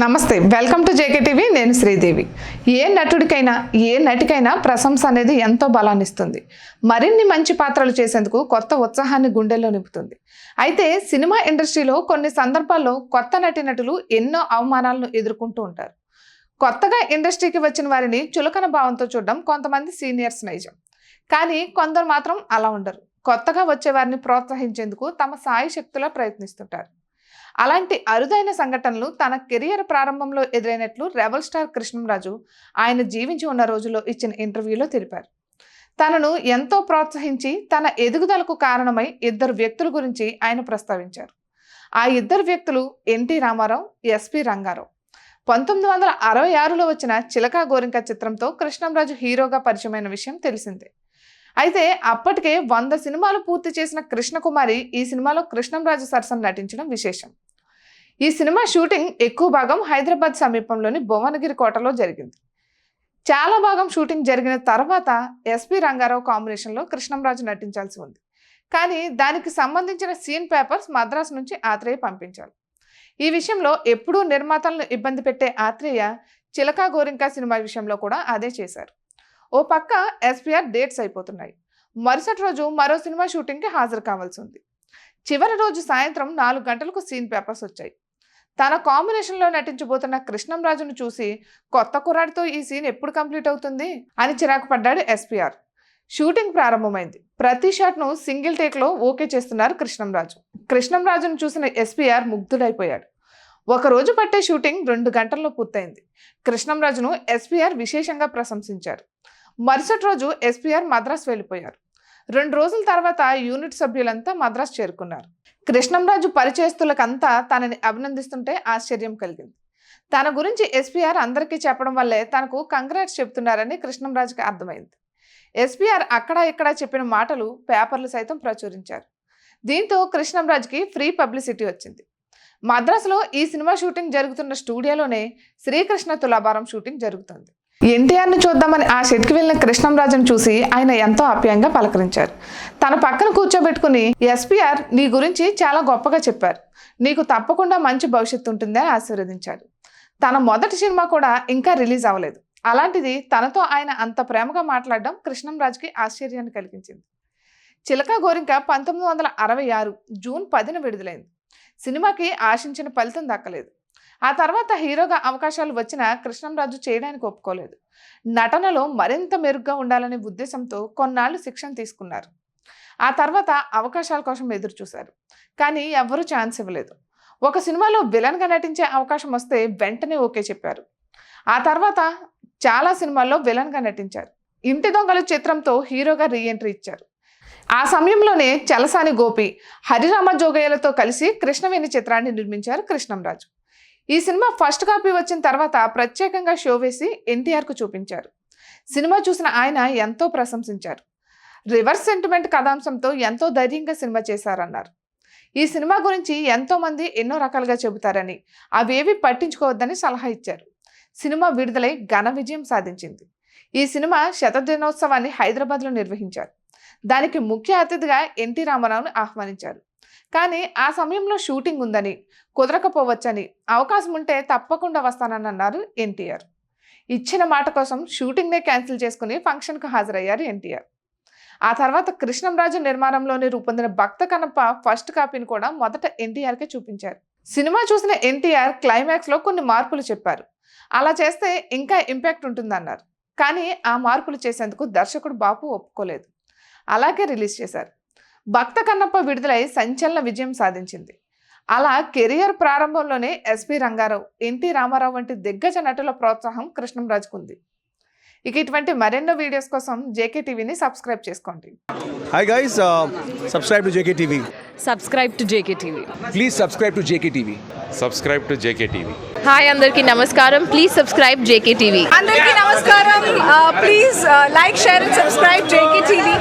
నమస్తే welcome to JK TV నేను శ్రీదేవి. ఏ నటుడికైనా ఏ నటికైనా ప్రశంస అనేది ఎంతో బలాన్నిస్తుంది. మరిన్ని మంచి పాత్రలు చేసేందుకు కొత్త ఉత్సాహాన్ని గుండెల్లో నింపుతుంది. అయితే సినిమా ఇండస్ట్రీలో కొన్ని సందర్భాల్లో కొత్త నటి నటులు ఎన్నో అవమానాలను ఎదుర్కొంటూ ఉంటారు. కొత్తగా ఇండస్ట్రీకి వచ్చిన వారిని చులకన భావంతో చూడడం కొంతమంది సీనియర్స్ నైజం. కానీ కొందరు మాత్రం అలా ఉండరు. కొత్తగా వచ్చే వారిని ప్రోత్సహించేందుకు తమ సాయి శక్తులా ప్రయత్నిస్తుంటారు. అలాంటి అరుదైన సంఘటనలు తన కెరియర్ ప్రారంభంలో ఎదురైనట్లు రెబల్ స్టార్ కృష్ణంరాజు ఆయన జీవించి ఉన్న రోజుల్లో ఇచ్చిన ఇంటర్వ్యూలో తెలిపారు. తనను ఎంతో ప్రోత్సహించి తన ఎదుగుదలకు కారణమై ఇద్దరు వ్యక్తుల గురించి ఆయన ప్రస్తావించారు. ఆ ఇద్దరు వ్యక్తులు ఎన్టీ రామారావు ఎస్పి రంగారావు. పంతొమ్మిది వందల అరవై ఆరులో వచ్చిన చిలకా గోరింక చిత్రంతో కృష్ణంరాజు హీరోగా పరిచయమైన విషయం తెలిసిందే. అయితే అప్పటికే వంద సినిమాలు పూర్తి చేసిన కృష్ణకుమారి ఈ సినిమాలో కృష్ణంరాజు సరసన నటించడం విశేషం. ఈ సినిమా షూటింగ్ ఎక్కువ భాగం హైదరాబాద్ సమీపంలోని భువనగిరి కోటలో జరిగింది. చాలా భాగం షూటింగ్ జరిగిన తర్వాత ఎస్పి రంగారావు కాంబినేషన్లో కృష్ణంరాజు నటించాల్సి ఉంది. కానీ దానికి సంబంధించిన సీన్ పేపర్స్ మద్రాసు నుంచి ఆత్రేయ పంపించాలి ఈ విషయంలో ఎప్పుడూ నిర్మాతలను ఇబ్బంది పెట్టే ఆత్రేయ చిలకా గోరింకా సినిమా విషయంలో కూడా అదే చేశారు. ఓ పక్క ఎస్పీఆర్ డేట్స్ అయిపోతున్నాయి. మరుసటి రోజు మరో సినిమా షూటింగ్కి హాజరు కావాల్సి ఉంది చివరి రోజు సాయంత్రం నాలుగు గంటలకు సీన్ పేపర్స్ వచ్చాయి. తన కాంబినేషన్లో నటించబోతున్న కృష్ణంరాజును చూసి కొత్త కుర్రాడితో ఈ సీన్ ఎప్పుడు కంప్లీట్ అవుతుంది? అని చిరాకు పడ్డాడు ఎస్పీఆర్. షూటింగ్ ప్రారంభమైంది. ప్రతి షాట్ను సింగిల్ టేక్లో ఓకే చేస్తున్నారు కృష్ణంరాజు. కృష్ణంరాజును చూసిన ఎస్పీఆర్ ముగ్ధుడైపోయాడు. ఒక రోజు పట్టే షూటింగ్ రెండు గంటల్లో పూర్తయింది. కృష్ణంరాజును ఎస్పీఆర్ విశేషంగా ప్రశంసించారు. మరుసటి రోజు ఎస్పీఆర్ మద్రాస్ వెళ్ళిపోయారు. రెండు రోజుల తర్వాత యూనిట్ సభ్యులంతా మద్రాస్ చేరుకున్నారు. కృష్ణంరాజు పరిచయస్తులకంతా తనని అభినందిస్తుంటే ఆశ్చర్యం కలిగింది. తన గురించి ఎస్పీఆర్ అందరికీ చెప్పడం వల్లే తనకు కంగ్రాట్స్ చెప్తున్నారని కృష్ణంరాజుకి అర్థమైంది. ఎస్పీఆర్ అక్కడ ఇక్కడ చెప్పిన మాటలు పేపర్లు సైతం ప్రచురించారు. దీంతో కృష్ణంరాజుకి ఫ్రీ పబ్లిసిటీ వచ్చింది. మద్రాసులో ఈ సినిమా షూటింగ్ జరుగుతున్న స్టూడియోలోనే శ్రీకృష్ణ తులాభారం షూటింగ్ జరుగుతుంది. ఎన్టీఆర్ని చూద్దామని ఆ షెట్కి వెళ్ళిన కృష్ణంరాజును చూసి ఆయన ఎంతో ఆప్యాయంగా పలకరించారు. తన పక్కన కూర్చోబెట్టుకుని ఎస్పీఆర్ నీ గురించి చాలా గొప్పగా చెప్పారు. నీకు తప్పకుండా మంచి భవిష్యత్తు ఉంటుందని ఆశీర్వదించాడు. తన మొదటి సినిమా కూడా ఇంకా రిలీజ్ అవ్వలేదు. అలాంటిది తనతో ఆయన అంత ప్రేమగా మాట్లాడడం కృష్ణంరాజుకి ఆశ్చర్యాన్ని కలిగించింది. చిలక గోరింక పంతొమ్మిది వందల అరవై ఆరు జూన్ పదిన విడుదలైంది. సినిమాకి ఆశించిన ఫలితం దక్కలేదు. ఆ తర్వాత హీరోగా అవకాశాలు వచ్చినా కృష్ణంరాజు చేయడానికి ఒప్పుకోలేదు. నటనలో మరింత మెరుగ్గా ఉండాలనే ఉద్దేశంతో కొన్నాళ్ళు శిక్షణ తీసుకున్నారు. ఆ తర్వాత అవకాశాల కోసం ఎదురు చూశారు కానీ ఎవ్వరూ ఛాన్స్ ఇవ్వలేదు. ఒక సినిమాలో విలన్గా నటించే అవకాశం వస్తే వెంటనే ఓకే చెప్పారు. ఆ తర్వాత చాలా సినిమాల్లో విలన్గా నటించారు. ఇంటి దొంగలు చిత్రంతో హీరోగా రీఎంట్రీ ఇచ్చారు. ఆ సమయంలోనే చలసాని గోపి హరిరామ జోగయ్యలతో కలిసి కృష్ణవేణి చిత్రాన్ని నిర్మించారు కృష్ణంరాజు. ఈ సినిమా ఫస్ట్ కాపీ వచ్చిన తర్వాత ప్రత్యేకంగా షో వేసి ఎన్టీఆర్కు చూపించారు. సినిమా చూసిన ఆయన ఎంతో ప్రశంసించారు. రివర్స్ సెంటిమెంట్ కథాంశంతో ఎంతో ధైర్యంగా సినిమా చేశారన్నారు. ఈ సినిమా గురించి ఎంతో మంది ఎన్నో రకాలుగా చెబుతారని అవేవి పట్టించుకోవద్దని సలహా ఇచ్చారు. సినిమా విడుదలై ఘన విజయం సాధించింది. ఈ సినిమా శతదినోత్సవాన్ని హైదరాబాద్లో నిర్వహించారు. దానికి ముఖ్య అతిథిగా ఎన్టీ రామారావును ఆహ్వానించారు. కానీ ఆ సమయంలో షూటింగ్ ఉందని కుదరకపోవచ్చని అవకాశం ఉంటే తప్పకుండా వస్తానని అన్నారు ఎన్టీఆర్. ఇచ్చిన మాట కోసం షూటింగ్నే క్యాన్సిల్ చేసుకుని ఫంక్షన్కు హాజరయ్యారు ఎన్టీఆర్. ఆ తర్వాత కృష్ణంరాజు నిర్మాణంలోనే రూపొందిన భక్త కనప ఫస్ట్ కాపీని కూడా మొదట ఎన్టీఆర్కే చూపించారు. సినిమా చూసిన ఎన్టీఆర్ క్లైమాక్స్లో కొన్ని మార్పులు చెప్పారు. అలా చేస్తే ఇంకా ఇంపాక్ట్ ఉంటుందన్నారు. కానీ ఆ మార్పులు చేసేందుకు దర్శకుడు బాపు ఒప్పుకోలేదు. అలాగే రిలీజ్ చేశారు. భక్త కన్నప్ప విడుదలై సంచలన విజయం సాధించింది. అలా కెరియర్ ప్రారంభంలోనే ఎస్పి రంగారావు ఎన్టీ రామారావు వంటి దిగ్గజ నటుల ప్రోత్సాహం కృష్ణంరాజుకు ఉంది ఇక ఇటువంటి మరెన్నో వీడియోస్ కోసం జేకే టీవీని సబ్స్క్రైబ్ చేసుకోండి. Hi guys, uh, subscribe to JKTV. Subscribe to JK TV. Please subscribe to JKTV. Subscribe to JK TV. Hi అందరికీ నమస్కారం. Please subscribe JK TV. అందరికీ నమస్కారం. Please like share and subscribe JK TV.